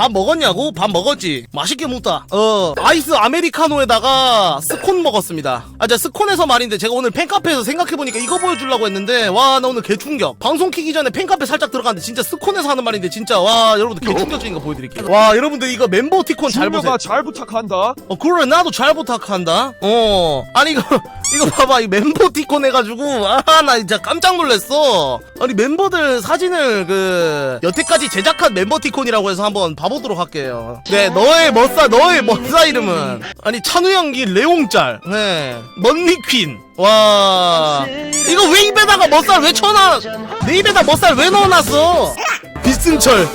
밥 먹었냐고? 밥 먹었지. 맛있게 먹다. 어, 아이스 아메리카노에다가 스콘 먹었습니다. 아, 자, 스콘에서 말인데 제가 오늘 팬카페에서 생각해보니까 이거 보여주려고 했는데, 와, 나 오늘 개충격. 방송 키기 전에 팬카페 살짝 들어갔는데 진짜 스콘에서 하는 말인데 진짜, 와, 여러분들 개충격적인 거 보여드릴게요. 와, 여러분들 이거 멤버 티콘 잘 보세요. 잘 부탁한다. 어, 그래, 나도 잘 부탁한다. 어. 아니, 이거, 이거 봐봐. 이 멤버 티콘 해가지고, 아, 나 진짜 깜짝 놀랐어. 아니, 멤버들 사진을, 그, 여태까지 제작한 멤버 티콘이라고 해서 한번 봐보 도록 할게요. 네, 너의 멋사, 너의 멋사 이름은. 아니, 찬우연기 레옹짤. 네. 먼니퀸. 와. 이거 왜 입에다가 멋살 왜 쳐놔? 내 입에다 멋살 왜 넣어놨어? 비승철.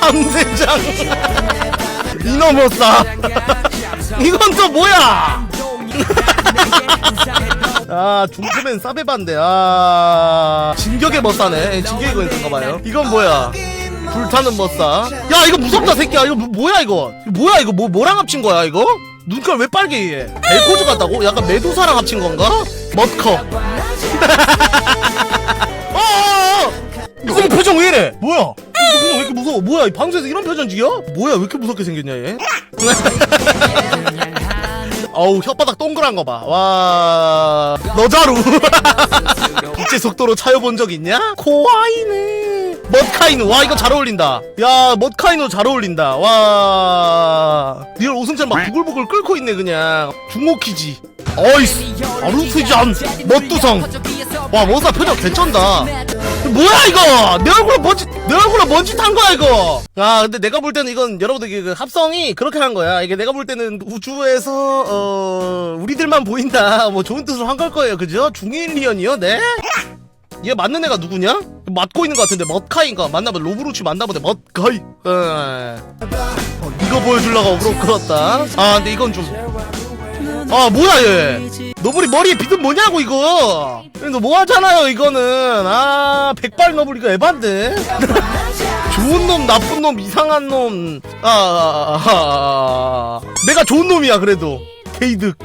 삼대장. 이놈어싸 이건 또 뭐야 아 중투맨 싸베반데 아 진격의 머싸네 진격의 거인가봐요 이건 뭐야 불타는 머싸. 야 이거 무섭다 새끼야. 이거 뭐, 뭐야 이거? 뭐야 이거 뭐 뭐랑 합친 거야 이거? 눈깔 왜 빨개 얘? 벨코즈 같다고? 약간 메두사랑 합친 건가? 멋커. 어어어! 이거 표정 왜 이래? 뭐야? 왜 이렇게 무서워? 뭐야 이 방송에서 이런 표정 지겨? 뭐야 왜 이렇게 무섭게 생겼냐 얘? 어우 혓바닥 동그란 거 봐. 와. 너자루. 빛의 속도로 차여본 적 있냐? 코아이네. 멋카이누. 와 이거 잘 어울린다. 야 멋카이누 잘 어울린다. 와 리얼 오승철 막 부글부글 끓고 있네 그냥. 중호키지. 어이스. 아루트전. 멋두성. 와 머사 표정 개쩐다. 뭐야 이거? 내 얼굴에 먼지 내 얼굴에 먼지 탄 거야 이거. 아 근데 내가 볼 때는 이건 여러분들 그 합성이 그렇게 한 거야. 이게 내가 볼 때는 우주에서 어 우리들만 보인다. 뭐 좋은 뜻으로 한 걸 거예요, 그죠? 중일리언이요, 네? 얘 맞는 애가 누구냐? 맞고 있는 것 같은데 멋카인가? 맞나보다 로브루치 맞나보다 멋카이. 어, 이거 보여주려고 어그로 끌었다. 아 근데 이건 좀. 아 뭐야 얘 너블이 머리에 빗은 뭐냐고 이거 너 뭐하잖아요 이거는 아 백발 너블 이거 에반데 좋은 놈 나쁜 놈 이상한 놈아 아, 아, 아, 아. 내가 좋은 놈이야 그래도 게이득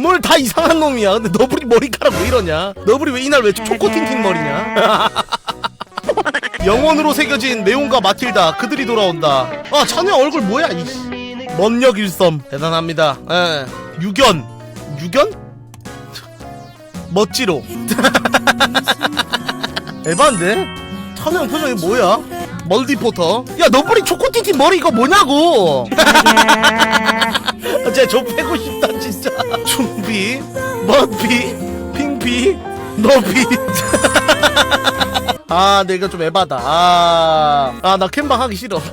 뭘다 이상한 놈이야. 근데 너블이 머리카락 왜 이러냐? 너블이 왜 이날 왜 초코틴틴 머리냐? 영원으로 새겨진 네온과 마틸다. 그들이 돌아온다. 아 찬우야 얼굴 뭐야 이씨. 먼역 일섬. 대단합니다. 예. 유견. 유견? 멋지로. 에반데? 찬우형 표정이 뭐야? 멀디포터. 야 너블이 초코티티 머리 이거 뭐냐고 진짜 저 패고 싶다 진짜. 좀비 멋비 핑비 너비. 아 내가 좀 에바다. 아나 캠방 하기 싫어.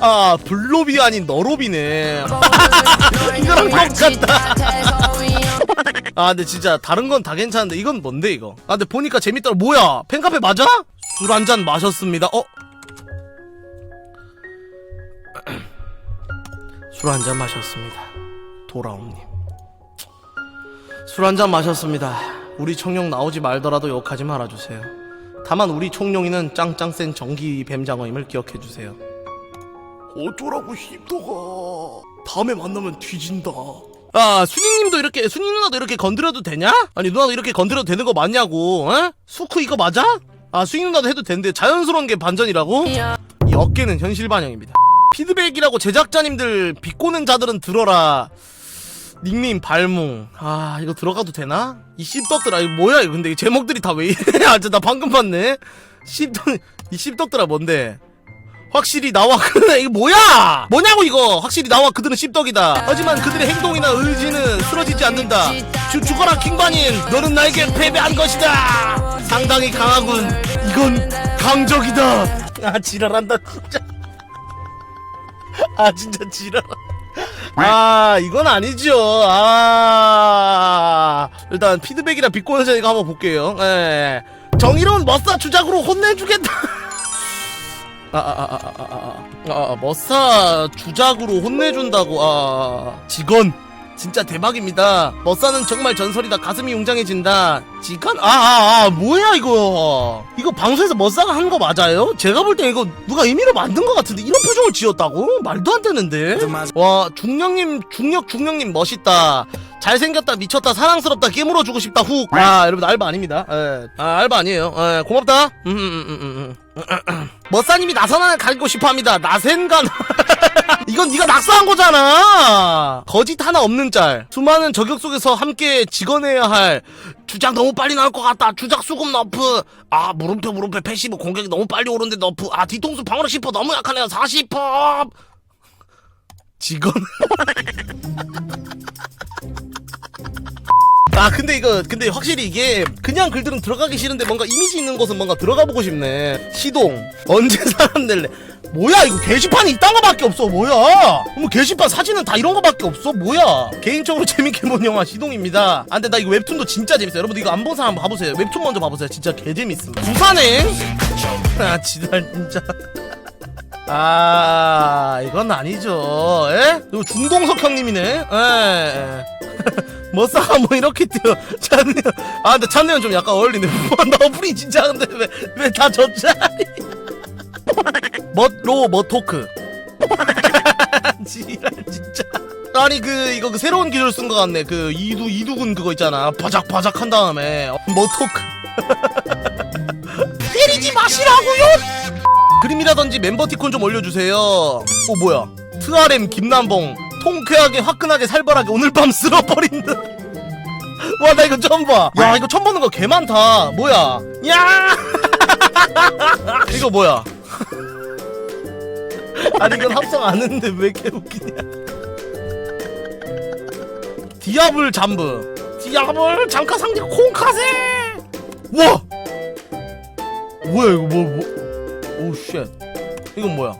아 블롭이 아닌 너롭이네. 이거랑 똑같다. 아 근데 진짜 다른 건 다 괜찮은데 이건 뭔데 이거? 아 근데 보니까 재밌더라. 뭐야? 팬카페 맞아? 술 한 잔 마셨습니다. 어? 술 한 잔 마셨습니다. 도라옴님. 술 한 잔 마셨습니다. 우리 청룡 나오지 말더라도 욕하지 말아주세요. 다만 우리 총룡이는 짱짱 센 전기 뱀장어임을 기억해주세요. 어쩌라고 씹더가. 다음에 만나면 뒤진다. 아 순이님도 이렇게 순이 누나도 이렇게 건드려도 되냐? 아니 누나도 이렇게 건드려도 되는 거 맞냐고 어? 수크 이거 맞아? 아 순이 누나도 해도 되는데 자연스러운 게 반전이라고? 이 어깨는 현실 반영입니다 피드백이라고 제작자님들 비꼬는 자들은 들어라. 닉네임 발몽. 아 이거 들어가도 되나? 이 씹덕들아 이거 뭐야 이거? 근데 이 제목들이 다 왜 이래? 아 진짜 나 방금 봤네. 씹덕 이 씹덕들아 뭔데? 확실히 나와 그네 이거 뭐야? 뭐냐고 이거. 확실히 나와 그들은 씹덕이다. 하지만 그들의 행동이나 의지는 쓰러지지 않는다. 죽, 죽어라 킹반인 너는 나에게 패배한 것이다. 상당히 강하군. 이건 강적이다. 아 지랄한다 진짜 아 진짜 지랄. 아 이건 아니죠. 아 일단 피드백이랑 비꼬는 저희가 한번 볼게요. 예. 정의로운 머싸 주작으로 혼내주겠다. 아아아아아아 아, 아, 아, 아, 아, 아, 머싸 주작으로 혼내준다고 아 직원. 진짜 대박입니다. 머싸는 정말 전설이다. 가슴이 웅장해진다. 직원? 아, 아, 아, 뭐야, 이거. 이거 방송에서 머싸가 한 거 맞아요? 제가 볼 때 이거 누가 임의로 만든 거 같은데, 이런 표정을 지었다고? 말도 안 되는데? 와, 중령님, 중력 중령님 멋있다. 잘생겼다 미쳤다 사랑스럽다 깨물어 주고 싶다 훅 아 여러분 알바 아닙니다 예. 아 알바 아니에요 예, 고맙다 음, 음, 음, 음, 음. 머싸님이 나선안을 가리고 싶어합니다. 나센간. 이건 네가 낙서한 거잖아. 거짓 하나 없는 짤. 수많은 저격 속에서 함께 직원해야 할 주작 너무 빨리 나올 것 같다. 주작 수급 너프. 아 물음표 물음표 패시브 공격이 너무 빨리 오는데 너프. 아 뒤통수 방어력 10% 너무 약하네요. 40% 직원 아 근데 이거 근데 확실히 이게 그냥 글들은 들어가기 싫은데 뭔가 이미지 있는 곳은 뭔가 들어가 보고 싶네. 시동. 언제 사람 낼래? 뭐야 이거 게시판이 이딴 거밖에 없어 뭐야? 뭐 게시판 사진은 다 이런 거밖에 없어 뭐야? 개인적으로 재밌게 본 영화 시동입니다. 아 근데 나 이거 웹툰도 진짜 재밌어요. 여러분들 이거 안 본 사람 봐보세요. 웹툰 먼저 봐보세요. 진짜 개재밌음 부산행 아 지랄 진짜. 아 이건 아니죠. 에? 이거 중동석 형님이네. 에 머싸가 뭐 이렇게 뛰어. 찬네 아 근데 찬네는 좀 약간 어울리네. 뭐 너블이 진짜 근데 왜 왜 다 젖자리 멋로 머토크. 지랄 진짜. 아니 그 이거 그 새로운 기술 쓴 거 같네. 그 이두 이두군 그거 있잖아. 바작바작 한 다음에. 어, 머토크. 때리지 마시라고요? 그림이라든지 멤버티콘 좀 올려주세요. 어 뭐야? 트RM 김남봉 통쾌하게 화끈하게 살벌하게 오늘 밤 쓸어버린다 와 나 이거 처음 봐야 이거 처음 보는 거 개 많다. 뭐야? 야! 이거 뭐야? 아니 이건 합성 안 했는데 왜 이렇게 웃기냐. 디아블 잠브. 디아블 잠카 상대 콩카세! 와! 뭐야 이거 뭐 뭐. 오쉣. 이건 뭐야?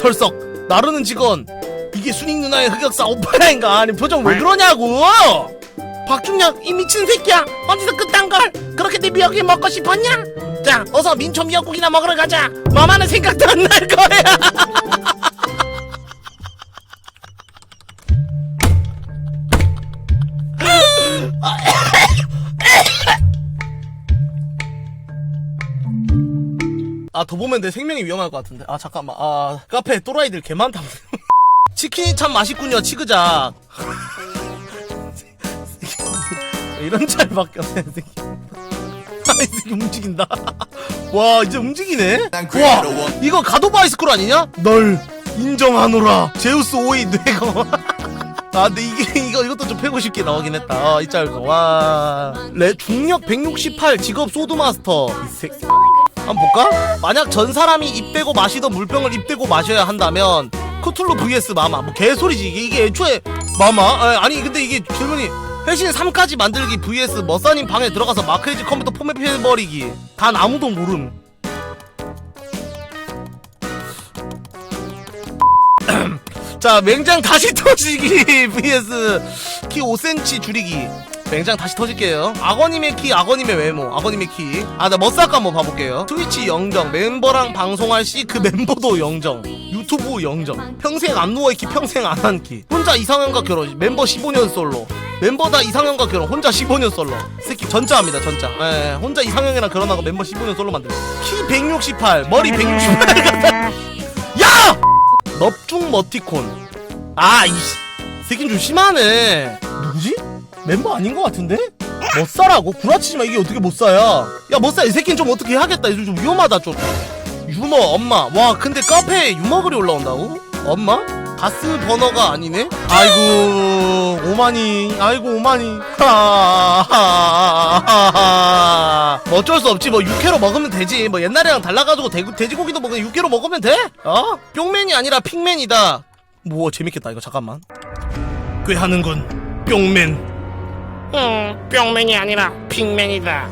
털썩. 나르는 직원 이게 순익 누나의 흑역사 오빠라인가? 아니 표정 왜 그러냐고! 박중혁 이 미친 새끼야! 어디서 그딴 걸? 그렇게 네 미역이 먹고 싶었냐? 자 어서 민초 미역국이나 먹으러 가자! 너만은 생각도 안 날 거야! 아 더 보면 내 생명이 위험할 것 같은데. 아 잠깐만. 아 카페 또라이들 개 많다 치킨이 참 맛있군요 치그작. 이런 이 새끼. 아이 새끼 움직인다. 와 이제 움직이네? 와 이거 가도바이스쿨 아니냐? 널 인정하노라. 제우스 오이 뇌가 아 근데 이게 이거 이것도 좀 패고 싶게 나오긴 했다. 아, 이 짤거. 와. 레, 중력 168 직업 소드마스터. 이 새끼. 한번 볼까? 만약 전 사람이 입 대고 마시던 물병을 입 대고 마셔야 한다면 쿠툴루 vs 마마. 뭐 개소리지. 이게, 이게 애초에 마마? 아, 아니 근데 이게 질문이 회신 3까지 만들기 vs 머싸님 방에 들어가서 마크레지 컴퓨터 포맷 해버리기. 단 아무도 모름. 자 맹장 다시 터지기 vs 키 5cm 줄이기. 맹장 다시 터질게요. 악어님의 키 악어님의 외모 악어님의 키아 나 머싸까 한번 봐볼게요. 트위치 영정 멤버랑 방송할 시 그 멤버도 영정 유튜브 영정. 평생 안 누워있기 평생 안 한기. 혼자 이상형과 결혼. 멤버 15년 솔로. 멤버 다 이상형과 결혼. 혼자 15년 솔로. 새끼 전자합니다 전자. 예, 혼자 이상형이랑 결혼하고 멤버 15년 솔로 만들기 키168 머리 168 야! 넙중 머티콘. 아 이씨. 새끼 좀 심하네. 누구지? 멤버 아닌 것 같은데? 못 사라고? 구라치지 마. 이게 어떻게 못 사야? 야 못 사. 이 새끼는 좀 어떻게 해야겠다. 이거 좀 위험하다 좀 유머 엄마 와 근데 카페에 유머 글이 올라온다고? 엄마? 가스 버너가 아니네? 아이고 오마니 아이고 오마니 하하하하 뭐 어쩔 수 없지 뭐 육회로 먹으면 되지 뭐 옛날이랑 달라가지고 돼, 돼지고기도 먹으면 육회로 먹으면 돼? 어? 뿅맨이 아니라 핑맨이다 뭐 재밌겠다 이거 잠깐만 꾀하는군 뿅맨 음, 뿅맨이 아니라 핑맨이다.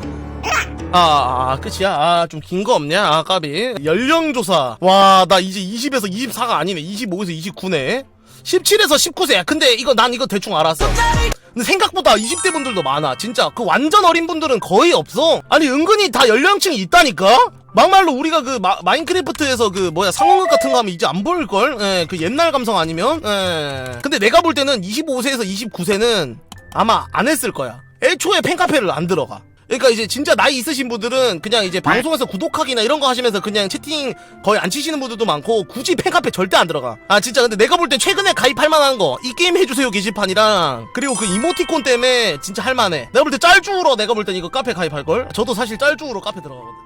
아, 아 끝이야? 아, 좀 긴 거 없냐? 아, 까비. 연령조사. 와, 나 이제 20에서 24가 아니네. 25에서 29네. 17에서 19세야. 근데 이거, 난 이거 대충 알았어. 근데 생각보다 20대 분들도 많아. 진짜. 그 완전 어린 분들은 거의 없어. 아니, 은근히 다 연령층이 있다니까? 막말로 우리가 그 마, 마인크래프트에서 그 뭐야 상황극 같은 거 하면 이제 안 보일걸? 예, 그 옛날 감성 아니면? 예. 근데 내가 볼 때는 25세에서 29세는 아마 안 했을 거야. 애초에 팬카페를 안 들어가. 그러니까 이제 진짜 나이 있으신 분들은 그냥 이제 방송에서 구독하기나 이런 거 하시면서 그냥 채팅 거의 안 치시는 분들도 많고 굳이 팬카페 절대 안 들어가. 아 진짜 근데 내가 볼때 최근에 가입할 만한 거 이 게임 해주세요 게시판이랑 그리고 그 이모티콘 때문에 진짜 할 만해. 내가 볼 때 짤주우러 내가 볼 땐 이거 카페 가입할 걸. 저도 사실 짤주우러 카페 들어가거든요.